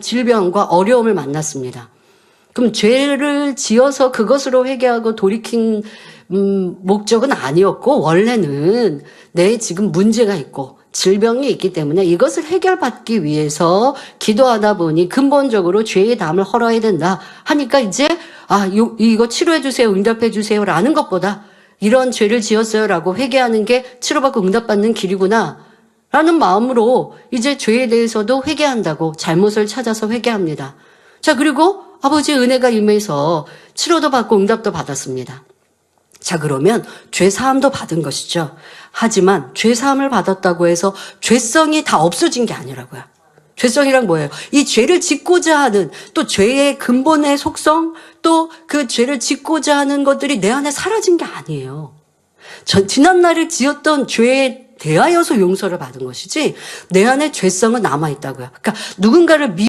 질병과 어려움을 만났습니다. 그럼 죄를 지어서 그것으로 회개하고 돌이킨 음, 목적은 아니었고 원래는 내 지금 문제가 있고 질병이 있기 때문에 이것을 해결받기 위해서 기도하다 보니 근본적으로 죄의 담을 헐어야 된다 하니까 이제 아 요, 이거 치료해 주세요 응답해 주세요라는 것보다 이런 죄를 지었어요라고 회개하는 게 치료받고 응답받는 길이구나 라는 마음으로 이제 죄에 대해서도 회개한다고 잘못을 찾아서 회개합니다. 자, 그리고 아버지의 은혜가 임해서 치료도 받고 응답도 받았습니다. 자, 그러면 죄 사함도 받은 것이죠. 하지만 죄 사함을 받았다고 해서 죄성이 다 없어진 게 아니라고요. 죄성이란 뭐예요? 이 죄를 짓고자 하는 또 죄의 근본의 속성 또 그 죄를 짓고자 하는 것들이 내 안에 사라진 게 아니에요. 전 지난날에 지었던 죄에 대하여서 용서를 받은 것이지 내 안에 죄성은 남아 있다고요. 그러니까 누군가를 미